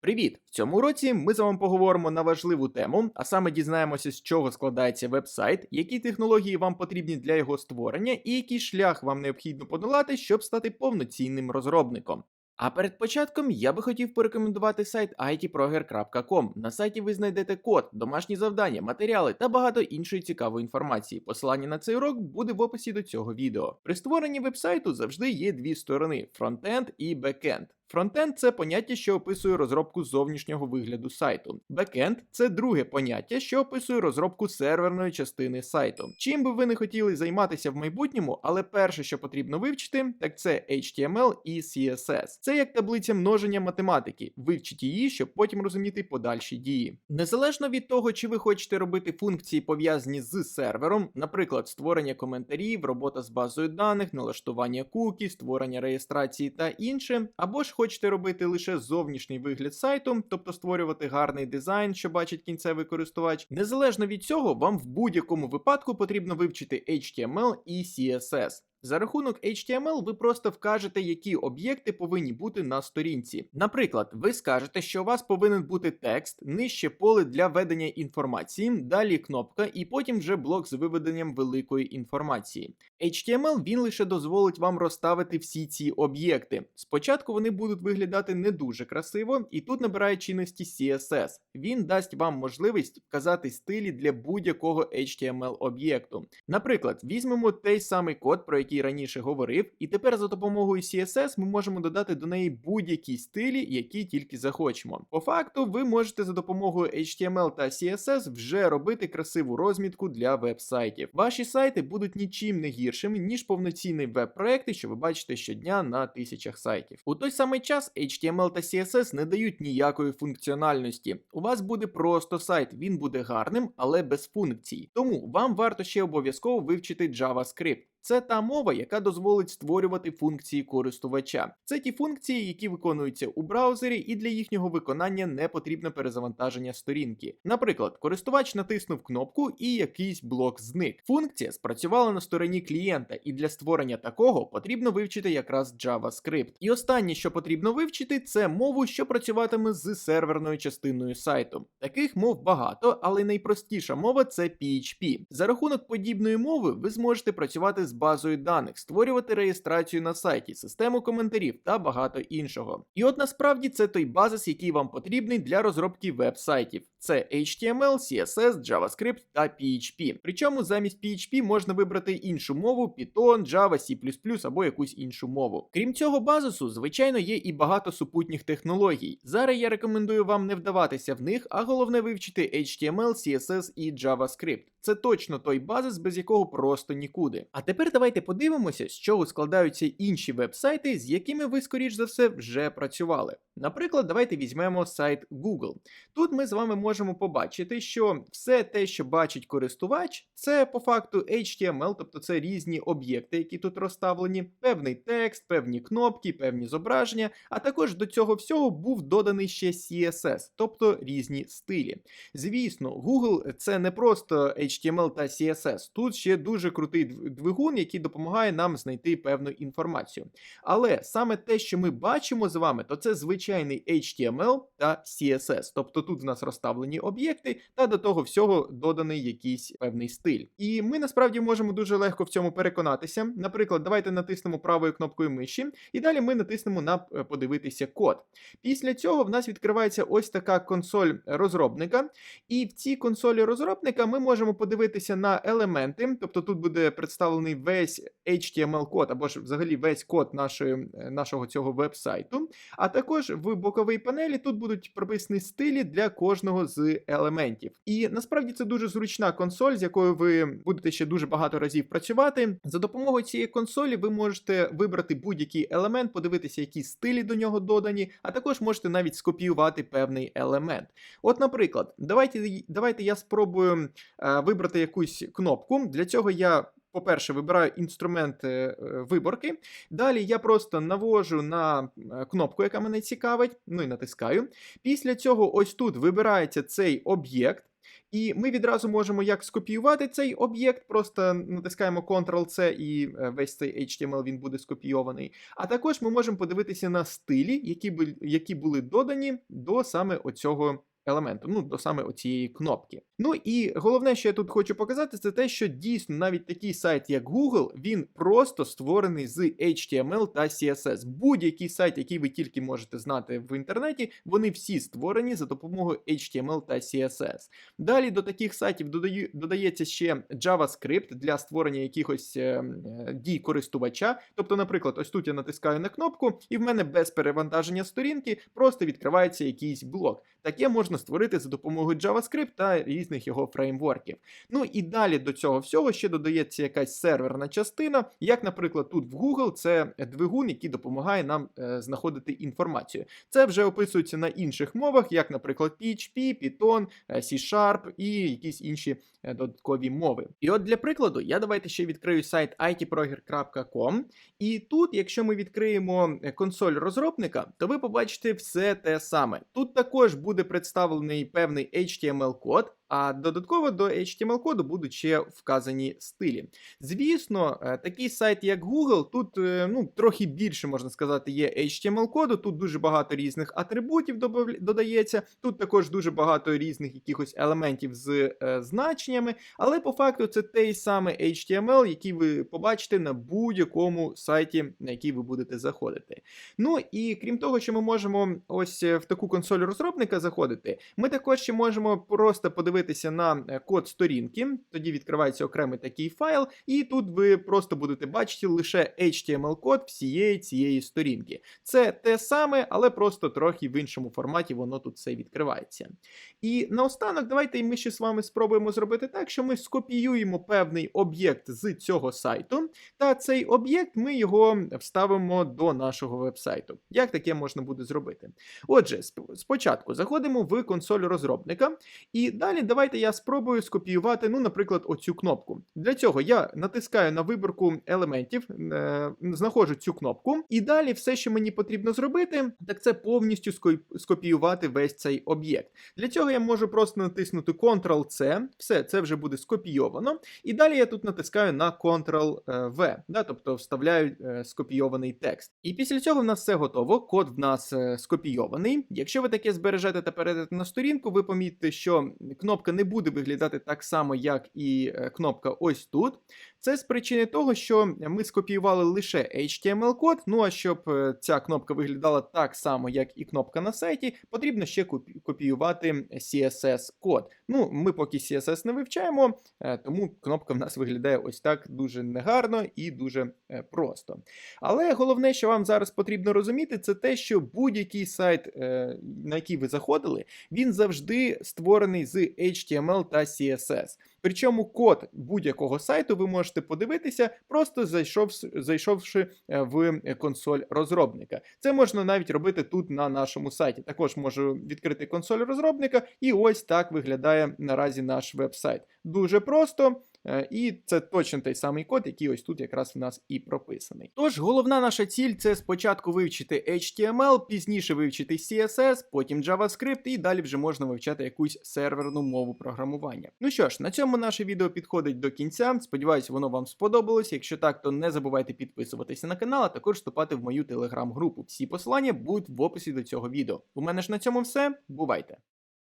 Привіт! В цьому році ми з вами поговоримо на важливу тему, а саме дізнаємося, з чого складається веб-сайт, які технології вам потрібні для його створення, і який шлях вам необхідно подолати, щоб стати повноцінним розробником. А перед початком я би хотів порекомендувати сайт itproger.com. На сайті ви знайдете код, домашні завдання, матеріали та багато іншої цікавої інформації. Посилання на цей урок буде в описі до цього відео. При створенні вебсайту завжди є дві сторони: фронтенд і бекенд. Фронтенд це поняття, що описує розробку зовнішнього вигляду сайту. Бекенд це друге поняття, що описує розробку серверної частини сайту. Чим би ви не хотіли займатися в майбутньому, але перше, що потрібно вивчити, так це HTML і CSS. Це як таблиця множення математики. Вивчіть її, щоб потім розуміти подальші дії. Незалежно від того, чи ви хочете робити функції пов'язані з сервером, наприклад, створення коментарів, робота з базою даних, налаштування кукі, створення реєстрації та інше, або ж хочете робити лише зовнішній вигляд сайту, тобто створювати гарний дизайн, що бачить кінцевий користувач. Незалежно від цього, вам в будь-якому випадку потрібно вивчити HTML і CSS. За рахунок HTML ви просто вкажете, які об'єкти повинні бути на сторінці. Наприклад, ви скажете, що у вас повинен бути текст, нижче поле для ведення інформації, далі кнопка, і потім вже блок з виведенням великої інформації. HTML він лише дозволить вам розставити всі ці об'єкти. Спочатку вони будуть виглядати не дуже красиво, і тут набирає чинності CSS. Він дасть вам можливість вказати стилі для будь-якого HTML об'єкту. Наприклад, візьмемо той самий код, про який раніше говорив, і тепер за допомогою CSS ми можемо додати до неї будь-які стилі, які тільки захочемо. По факту, ви можете за допомогою HTML та CSS вже робити красиву розмітку для веб-сайтів. Ваші сайти будуть нічим не гіршими, ніж повноцінні веб-проекти, що ви бачите щодня на тисячах сайтів. У той самий час HTML та CSS не дають ніякої функціональності. У вас буде просто сайт, він буде гарним, але без функцій. Тому вам варто ще обов'язково вивчити JavaScript. Це та мова, яка дозволить створювати функції користувача. Це ті функції, які виконуються у браузері, і для їхнього виконання не потрібне перезавантаження сторінки. Наприклад, користувач натиснув кнопку і якийсь блок зник. Функція спрацювала на стороні клієнта, і для створення такого потрібно вивчити якраз JavaScript. І останнє, що потрібно вивчити, це мову, що працюватиме з серверною частиною сайту. Таких мов багато, але найпростіша мова це PHP. За рахунок подібної мови ви зможете працювати з базою даних, створювати реєстрацію на сайті, систему коментарів та багато іншого. І от насправді це той базис, який вам потрібний для розробки веб-сайтів. Це HTML, CSS, JavaScript та PHP. Причому замість PHP можна вибрати іншу мову, Python, Java, C++ або якусь іншу мову. Крім цього базису, звичайно, є і багато супутніх технологій. Зараз я рекомендую вам не вдаватися в них, а головне вивчити HTML, CSS і JavaScript. Це точно той базис, без якого просто нікуди. А тепер давайте подивимося, з чого складаються інші веб-сайти, з якими ви, скоріш за все, вже працювали. Наприклад, давайте візьмемо сайт Google. Тут ми з вами можемо побачити, що все те, що бачить користувач, це по факту HTML, тобто це різні об'єкти, які тут розставлені, певний текст, певні кнопки, певні зображення, а також до цього всього був доданий ще CSS, тобто різні стилі. Звісно, Google це не просто HTML та CSS, тут ще дуже крутий двигун, який допомагає нам знайти певну інформацію. Але саме те, що ми бачимо з вами, то це звичайний HTML та CSS. Тобто тут в нас розставлені об'єкти, та до того всього доданий якийсь певний стиль. І ми насправді можемо дуже легко в цьому переконатися. Наприклад, давайте натиснемо правою кнопкою миші, і далі ми натиснемо на е, подивитися код. Після цього в нас відкривається ось така консоль розробника, і в цій консолі розробника ми можемо подивитися на елементи, тобто тут буде представлений весь HTML-код або ж взагалі весь код нашої, е, нашого цього веб-сайту. А також в боковій панелі тут будуть прописані стилі для кожного з елементів. І насправді це дуже зручна консоль, з якою ви будете ще дуже багато разів працювати. За допомогою цієї консолі ви можете вибрати будь-який елемент, подивитися, які стилі до нього додані, а також можете навіть скопіювати певний елемент. От, наприклад, давайте, давайте я спробую е, вибрати якусь кнопку. Для цього я. По-перше, вибираю інструмент е, виборки. Далі я просто навожу на е, кнопку, яка мене цікавить, ну і натискаю. Після цього, ось тут вибирається цей об'єкт. І ми відразу можемо як скопіювати цей об'єкт, просто натискаємо Ctrl-C і е, весь цей HTML він буде скопійований. А також ми можемо подивитися на стилі, які, бу- які були додані до саме оцього елементу, ну до саме оцієї кнопки. Ну і головне, що я тут хочу показати, це те, що дійсно навіть такий сайт, як Google, він просто створений з HTML та CSS. Будь-який сайт, який ви тільки можете знати в інтернеті, вони всі створені за допомогою HTML та CSS. Далі до таких сайтів додаю, додається ще JavaScript для створення якихось е, е, дій користувача. Тобто, наприклад, ось тут я натискаю на кнопку, і в мене без перевантаження сторінки просто відкривається якийсь блок. Таке можна створити за допомогою JavaScript та різних його фреймворків. Ну і далі до цього всього ще додається якась серверна частина, як, наприклад, тут в Google це двигун, який допомагає нам е, знаходити інформацію. Це вже описується на інших мовах, як, наприклад, PHP, Python, е, C-Sharp і якісь інші е, додаткові мови. І от для прикладу, я давайте ще відкрию сайт itproger.com. І тут, якщо ми відкриємо е, консоль розробника, то ви побачите все те саме. Тут також буде представлений певний HTML-код, а додатково до HTML-коду будуть ще вказані стилі. Звісно, е, такий сайт, як Google, тут е, ну, трохи більше можна сказати, є HTML-коду. Тут дуже багато різних атрибутів додається. Тут також дуже багато різних якихось елементів з е, значеннями, але по факту це той самий HTML, який ви побачите на будь-якому сайті, на який ви будете заходити. Ну і крім того, що ми можемо ось е, в таку консоль розробника заходити, ми також ще можемо просто подивитися на е, код сторінки. Тоді відкривається окремий такий файл, і тут ви просто будете бачити лише HTML-код всієї цієї сторінки. Це те саме, але просто трохи в іншому форматі воно тут все відкривається. І наостанок, давайте ми ще з вами спробуємо зробити так, що ми скопіюємо певний об'єкт з цього сайту, та цей об'єкт ми його вставимо до нашого вебсайту. Як таке можна буде зробити? Отже, спочатку заходимо в консоль розробника, і далі давайте я спробую скопіювати, ну, наприклад, оцю кнопку. Для цього я натискаю на вибірку елементів, е, знаходжу цю кнопку, і далі все, що мені потрібно зробити, так це повністю скопіювати весь цей об'єкт. Для цього я можу просто натиснути Ctrl-C, все, це вже буде скопійовано. І далі я тут натискаю на Ctrl-V, да, тобто вставляю е, скопійований текст. І після цього в нас все готово. Код в нас е, скопійований. Якщо ви таке збережете та перейдете на сторінку, ви помітите, що кнопка не буде виглядати так само, як і е, кнопка ось тут. Це з причини того, що ми скопіювали лише HTML-код. Ну а щоб е, ця кнопка виглядала так само, як і кнопка на сайті, потрібно ще копіювати CSS-код. Ну, ми поки CSS не вивчаємо, е, тому кнопка в нас виглядає ось так дуже негарно і дуже е, просто. Але головне, що вам зараз потрібно розуміти, це те, що будь-який сайт, на який ви заходили, він завжди створений з HTML та CSS. Причому код будь-якого сайту ви можете подивитися, просто зайшов, зайшовши е, в консоль розробника. Це можна навіть робити тут на нашому сайті. Також можу відкрити консоль розробника, і ось так виглядає наразі наш веб-сайт. Дуже просто. Е, І це точно той самий код, який ось тут якраз в нас і прописаний. Тож головна наша ціль це спочатку вивчити HTML, пізніше вивчити CSS, потім JavaScript, і далі вже можна вивчати якусь серверну мову програмування. Ну що ж, на цьому наше відео підходить до кінця. Сподіваюся, воно вам сподобалось. Якщо так, то не забувайте підписуватися на канал, а також вступати в мою телеграм-групу. Всі посилання будуть в описі до цього відео. У мене ж на цьому все. Бувайте!